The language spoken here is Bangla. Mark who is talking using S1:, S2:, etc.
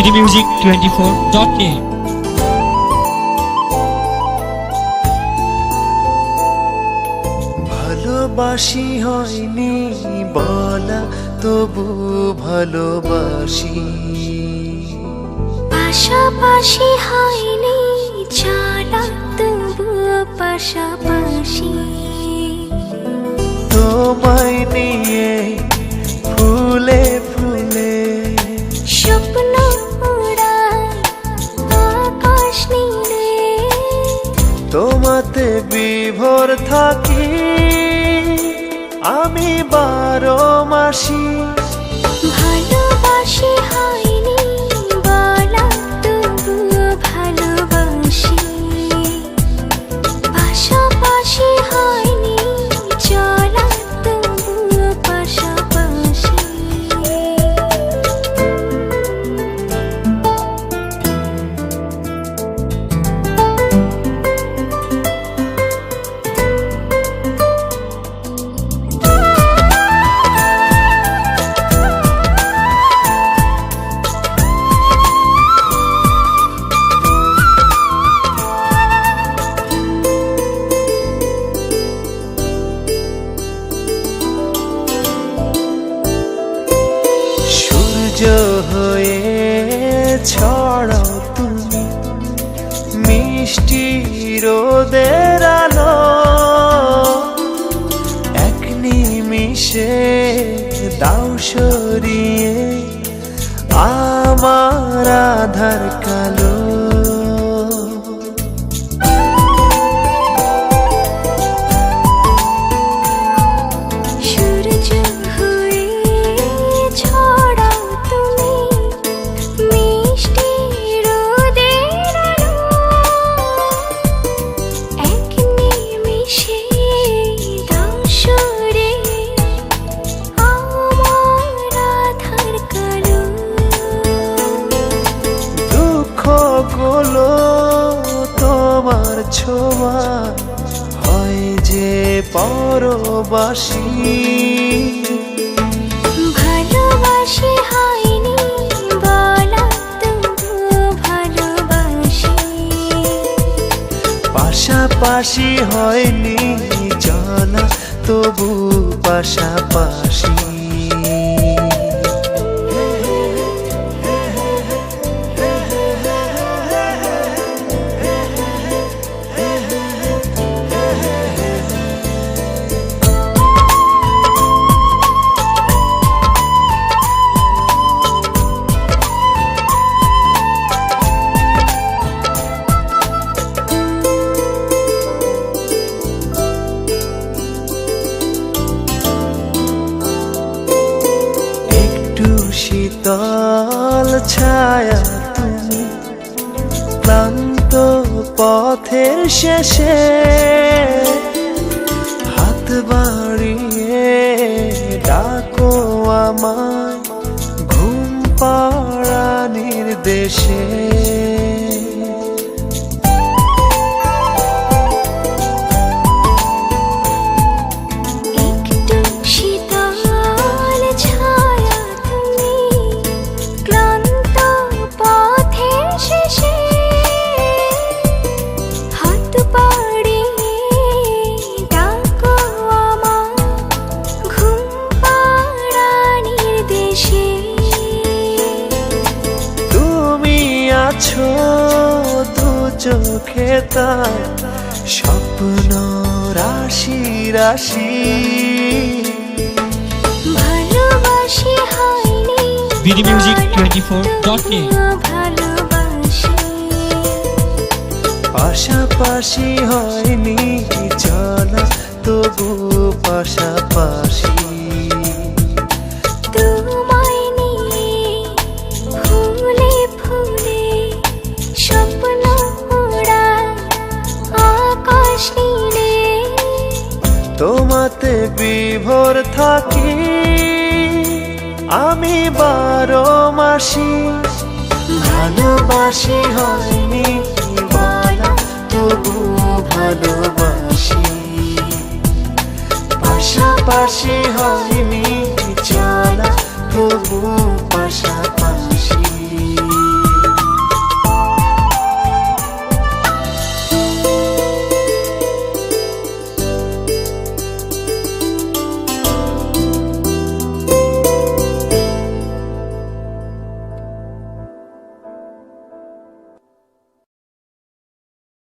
S1: bdmusic24.net
S2: ভালোবাসি হয়নি বলা তবু ভালোবাসি।
S3: পাশাপাশি হয়নি চলা তবু পাশাপাশি।
S2: তোমায় নিয়ে বারো মাসি। ছড়াও তুমি মিষ্টি রোদের আলো। এক নিমিষে দাও সরিয়ে আমার আধার কালো। ছোঁয়া হয় যে পরবাসী।
S3: ভালোবাসি হয়নি বলা ভালোবাসি।
S2: পাশাপাশি হয়নি চলা তবু পাশাপাশি। শীতল ছায়া তুমি ক্লান্ত পথের শেষে হাত বাড়িয়ে ডাকো আমায় ঘুম পাড়া দেশে চোখে তার স্বপ্ন রাশি রাশি।
S3: ভালোবাসি হয়নি
S1: bdmusic24.net
S3: ভালোবাসি।
S2: পাশাপাশি হয়নি চলা তবু পাশাপাশি তোমাতে বিভোর থাকি। আমি বারো মাসি ভালোবাসি হয়নি।